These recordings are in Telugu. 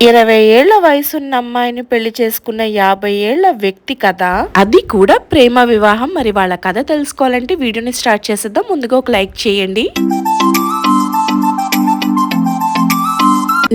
ఇరవై ఏళ్ళ వయసున్న అమ్మాయిని పెళ్ళి చేసుకున్న యాభై ఏళ్ళ వ్యక్తి కథ. అది కూడా ప్రేమ వివాహం. మరి వాళ్ళ కథ తెలుసుకోవాలంటే వీడియోని స్టార్ట్ చేసేద్దాం. ముందుగా ఒక లైక్ చేయండి.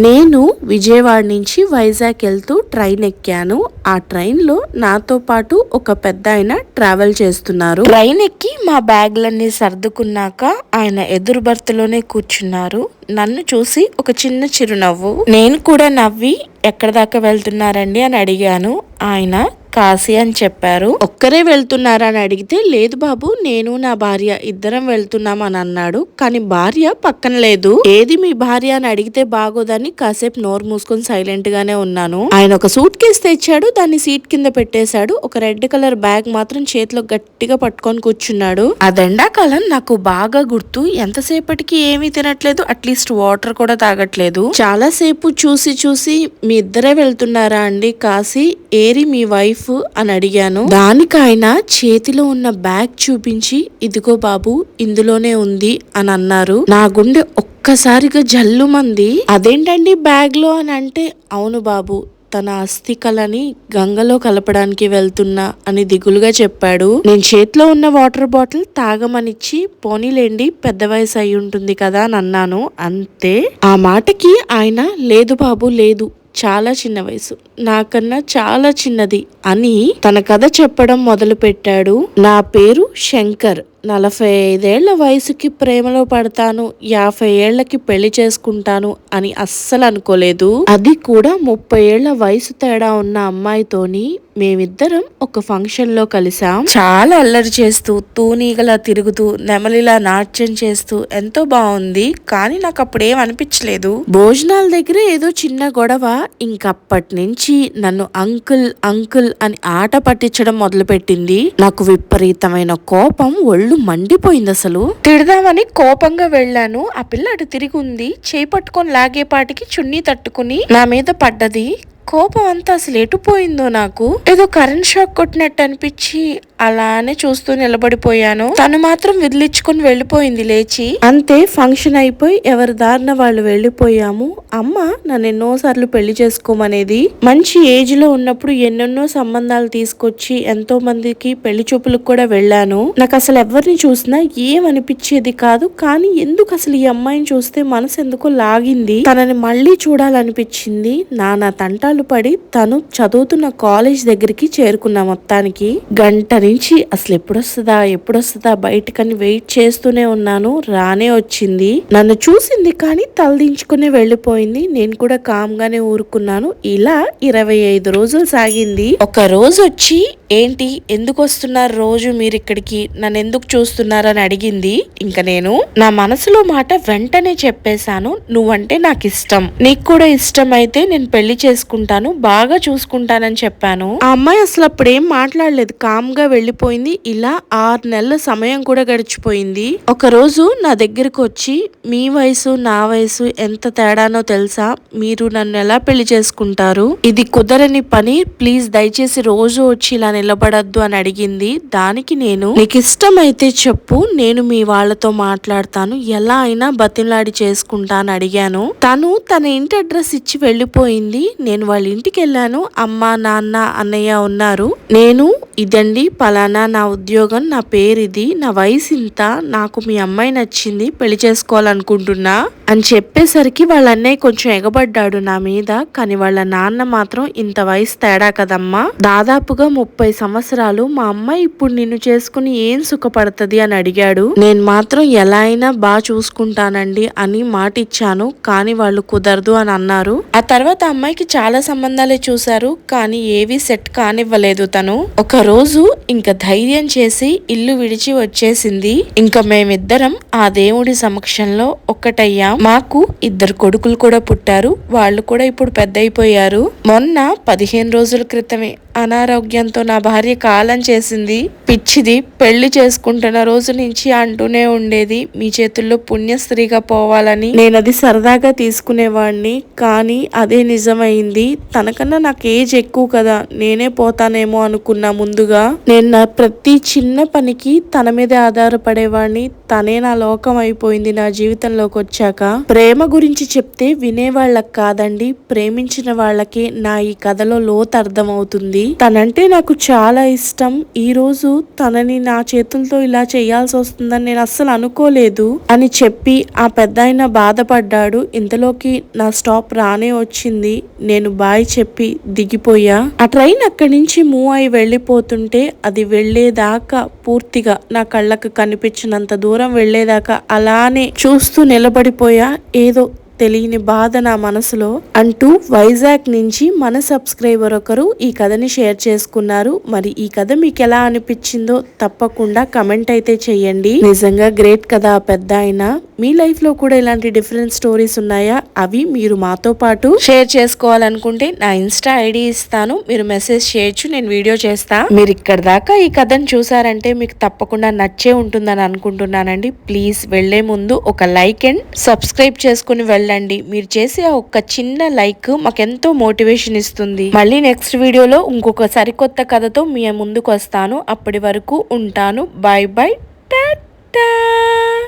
నేను విజయవాడ నుంచి వైజాగ్ వెళ్తూ ట్రైన్ ఎక్కాను. ఆ ట్రైన్లో నాతో పాటు ఒక పెద్ద ఆయన ట్రావెల్ చేస్తున్నారు. ట్రైన్ ఎక్కి మా బ్యాగ్లన్నీ సర్దుకున్నాక ఆయన ఎదురు బర్త్లోనే కూర్చున్నారు. నన్ను చూసి ఒక చిన్న చిరునవ్వు. నేను కూడా నవ్వి ఎక్కడ దాకా వెళ్తున్నారండి? అని అడిగాను. ఆయన కాశీ అని చెప్పారు. ఒక్కరే వెళ్తున్నారా అని అడిగితే లేదు బాబు నేను నా భార్య ఇద్దరం వెళ్తున్నాం అని అన్నాడు. కానీ భార్య పక్కన లేదు. ఏది మీ భార్య అని అడిగితే బాగోదని కాసేపు నోరు మూసుకొని సైలెంట్ గానే ఉన్నాను. ఆయన ఒక సూట్ కేసు తెచ్చాడు. దాన్ని సీట్ కింద పెట్టేశాడు. ఒక రెడ్ కలర్ బ్యాగ్ మాత్రం చేతిలో గట్టిగా పట్టుకొని కూర్చున్నాడు. అదెండాకాలం నాకు బాగా గుర్తు. ఎంతసేపటికి ఏమీ తినట్లేదు. అట్లీస్ట్ వాటర్ కూడా తాగట్లేదు. చాలా సేపు చూసి చూసి మీ ఇద్దరే వెళ్తున్నారా అండి? కాశీ ఏరి మీ వైఫ్ అని అడిగాను. దానికి ఆయన చేతిలో ఉన్న బ్యాగ్ చూపించి ఇదిగో బాబు ఇందులోనే ఉంది అని అన్నారు. నా గుండె ఒక్కసారిగా జల్లుమంది. అదేంటండి బ్యాగ్లో అని అంటే అవును బాబు తన అస్థికలని గంగలో కలపడానికి వెళ్తున్నా అని దిగులుగా చెప్పాడు. నేను చేతిలో ఉన్న వాటర్ బాటిల్ తాగమనిచ్చి పోనీలేండి పెద్ద వయసు అయి ఉంటుంది కదా అని అన్నాను. అంతే. ఆ మాటకి ఆయన లేదు బాబు లేదు చాలా చిన్న వయసు. నాకన్నా చాలా చిన్నది అని తన కథ చెప్పడం మొదలు పెట్టాడు నా పేరు శంకర్. నలభై ఐదేళ్ళ వయసుకి ప్రేమలో పడతాను యాభై ఏళ్ళకి పెళ్ళి చేసుకుంటాను అని అస్సలు అనుకోలేదు. అది కూడా ముప్పై ఏళ్ళ వయసు తేడా ఉన్న అమ్మాయితోని మేమిద్దరం ఒక ఫంక్షన్లో కలిసాం చాలా అల్లరి చేస్తూ తూనీగలా తిరుగుతూ నెమలిలా నాట్యం చేస్తూ ఎంతో బాగుంది. కానీ నాకు అప్పుడేం అనిపించలేదు. భోజనాల దగ్గర ఏదో చిన్న గొడవ. ఇంకప్పటి నుంచి నన్ను అంకుల్ అంకుల్ అని ఆట పట్టించడం మొదలుపెట్టింది. నాకు విపరీతమైన కోపం ఒళ్ళు మండిపోయింది అసలు. తిడదామని కోపంగా వెళ్ళాను. ఆ పిల్ల అటు తిరిగి ఉంది. చేయి పట్టుకొని లాగేపాటికి చున్నీ తట్టుకుని నా మీద పడ్డది. కోపం అంతా అసలు ఎటుపోయిందో నాకు. ఏదో కరెంట్ షాక్ కొట్టినట్టు అనిపించి అలానే చూస్తూ నిలబడిపోయాను. తను మాత్రం విదిలించుకుని వెళ్ళిపోయింది లేచి. అంతే ఫంక్షన్ అయిపోయి ఎవరి దారిన వాళ్ళు వెళ్ళిపోయాము. అమ్మ నన్ను ఎన్నోసార్లు పెళ్ళి చేసుకోమనేది. మంచి ఏజ్లో ఉన్నప్పుడు ఎన్నెన్నో సంబంధాలు తీసుకొచ్చి ఎంతో మందికి పెళ్ళి చూపులకు కూడా వెళ్ళాను. నాకు అసలు ఎవరిని చూసినా ఏం అనిపించేది కాదు. కానీ ఎందుకు అసలు ఈ అమ్మాయిని చూస్తే మనసు ఎందుకో లాగింది. తనని మళ్ళీ చూడాలనిపించింది. నానా తంటాలు పడి తను చదువుతున్న కాలేజ్ దగ్గరికి చేరుకున్నా మొత్తానికి. గంటని నుంచి అసలు ఎప్పుడొస్తుందా ఎప్పుడొస్తుందా? బయటకని వెయిట్ చేస్తూనే ఉన్నాను. రానే వచ్చింది. నన్ను చూసింది కానీ తలదించుకునే వెళ్ళిపోయింది. నేను కూడా కామ్ గానే ఊరుకున్నాను. ఇలా ఇరవై ఐదు రోజులు సాగింది. ఒక రోజు వచ్చి ఏంటి? ఎందుకు వస్తున్నారు రోజు మీరు ఇక్కడికి? నన్ను ఎందుకు చూస్తున్నారని అడిగింది. ఇంకా నేను నా మనసులో మాట వెంటనే చెప్పేశాను. నువ్వంటే నాకు ఇష్టం. నీకు కూడా ఇష్టం అయితే నేను పెళ్ళి చేసుకుంటాను బాగా చూసుకుంటానని చెప్పాను. ఆ అమ్మాయి అసలు అప్పుడేం మాట్లాడలేదు. కామ్గా వెళ్ళిపోయింది. ఇలా ఆరు నెలల సమయం కూడా గడిచిపోయింది. ఒక రోజు నా దగ్గరకు వచ్చి మీ వయసు నా వయసు ఎంత తేడానో తెలుసా? మీరు నన్ను ఎలా పెళ్ళి చేసుకుంటారు? ఇది కుదరని పని. ప్లీజ్ దయచేసి రోజు వచ్చి ఇలా నిలబడద్దు అని అడిగింది. దానికి నేను నీకు ఇష్టమైతే చెప్పు నేను మీ వాళ్ళతో మాట్లాడతాను. ఎలా అయినా బతిలాడి చేసుకుంటా అని అడిగాను. తను తన ఇంటి అడ్రస్ ఇచ్చి వెళ్ళిపోయింది. నేను వాళ్ళ ఇంటికి వెళ్ళాను. అమ్మ నాన్న అన్నయ్య ఉన్నారు. నేను ఇదండి పలానా నా ఉద్యోగం నా పేరు ఇది నా వయసు ఇంత నాకు మీ అమ్మాయి నచ్చింది పెళ్ళి చేసుకోవాలనుకుంటున్నా అని చెప్పేసరికి వాళ్ళ అన్నయ్య కొంచెం ఎగబడ్డాడు నా మీద. కానీ వాళ్ళ నాన్న మాత్రం ఇంత వయసు తేడా కదమ్మా. దాదాపుగా ముప్పై సంవత్సరాలు మా అమ్మాయి ఇప్పుడు నిన్ను చేసుకుని ఏం సుఖపడుతుంది అని అడిగాడు. నేను మాత్రం ఎలా అయినా బాగా చూసుకుంటానండి అని మాట ఇచ్చాను కానీ వాళ్ళు కుదరదు అని అన్నారు. ఆ తర్వాత అమ్మాయికి చాలా సంబంధాలే చూశారు. కానీ ఏవి సెట్ కానివ్వలేదు తను. ఒక రోజు ఇంకా ధైర్యం చేసి ఇల్లు విడిచి వచ్చేసింది. ఇంకా మేమిద్దరం ఆ దేవుడి సమక్షంలో ఒక్కటయ్యాం. మాకు ఇద్దరు కొడుకులు కూడా పుట్టారు. వాళ్ళు కూడా ఇప్పుడు పెద్ద అయిపోయారు మొన్న పదిహేను రోజుల క్రితమే అనారోగ్యంతో నా భార్య కాలం చేసింది. పిచ్చిది పెళ్ళి చేసుకుంటున్న రోజు నుంచి అంటూనే ఉండేది. మీ చేతుల్లో పుణ్యస్త్రీగా పోవాలని నేను అది సరదాగా తీసుకునేవాడిని కానీ అదే నిజమైంది. తనకన్నా నాకు ఏజ్ ఎక్కువ కదా. నేనే పోతానేమో అనుకున్నా ముందుగా. నేను నా ప్రతి చిన్న పనికి తన మీదే ఆధారపడేవాడిని తనే నా లోకం అయిపోయింది నా జీవితంలోకి వచ్చాక ప్రేమ గురించి చెప్తే వినేవాళ్ళకి కాదండి ప్రేమించిన వాళ్ళకి నా ఈ కథలో లోతు అర్థమవుతుంది తనంటే నాకు చాలా ఇష్టం ఈ రోజు తనని నా చేతులతో ఇలా చేయాల్సి వస్తుందని నేను అస్సలు అనుకోలేదు అని చెప్పి ఆ పెద్ద ఆయన బాధపడ్డాడు. ఇంతలోకి నా స్టాప్ రానే వచ్చింది నేను బాయ్ చెప్పి దిగిపోయా. ఆ ట్రైన్ అక్కడి నుంచి మూవ్ అయి వెళ్ళిపోతుంటే అది వెళ్ళేదాకా పూర్తిగా నా కళ్ళకు కనిపించినంత దూరం వెళ్ళేదాకా అలానే చూస్తూ నిలబడిపోయా. ఏదో తెలియని బాధ నా మనసులో అంటూ వైజాగ్ నుంచి మన సబ్స్క్రైబర్ ఒకరు ఈ కథని షేర్ చేసుకున్నారు. మరి ఈ కథ మీకు ఎలా అనిపించిందో తప్పకుండా కమెంట్ అయితే చేయండి. నిజంగా గ్రేట్ కదా పెద్ద అయినా మీ లైఫ్లో కూడా ఇలాంటి డిఫరెంట్ స్టోరీస్ ఉన్నాయా? అవి మీరు మాతో పాటు షేర్ చేసుకోవాలనుకుంటే నా ఇన్స్టా ఐడి ఇస్తాను. మీరు మెసేజ్ చేయొచ్చు నేను వీడియో చేస్తా. మీరు ఇక్కడ దాకా ఈ కథను చూసారంటే మీకు తప్పకుండా నచ్చే ఉంటుందని అనుకుంటున్నానండి. ప్లీజ్ వెళ్ళే ముందు ఒక లైక్ అండ్ సబ్స్క్రైబ్ చేసుకుని వెళ్ళండి. మీరు చేసే ఒక ఒక్క చిన్న లైక్ మాకెంతో మోటివేషన్ ఇస్తుంది. మళ్ళీ నెక్స్ట్ వీడియోలో ఇంకొక సరికొత్త కథతో మీ ముందుకు వస్తాను అప్పటి వరకు ఉంటాను. Bye bye. టాటా.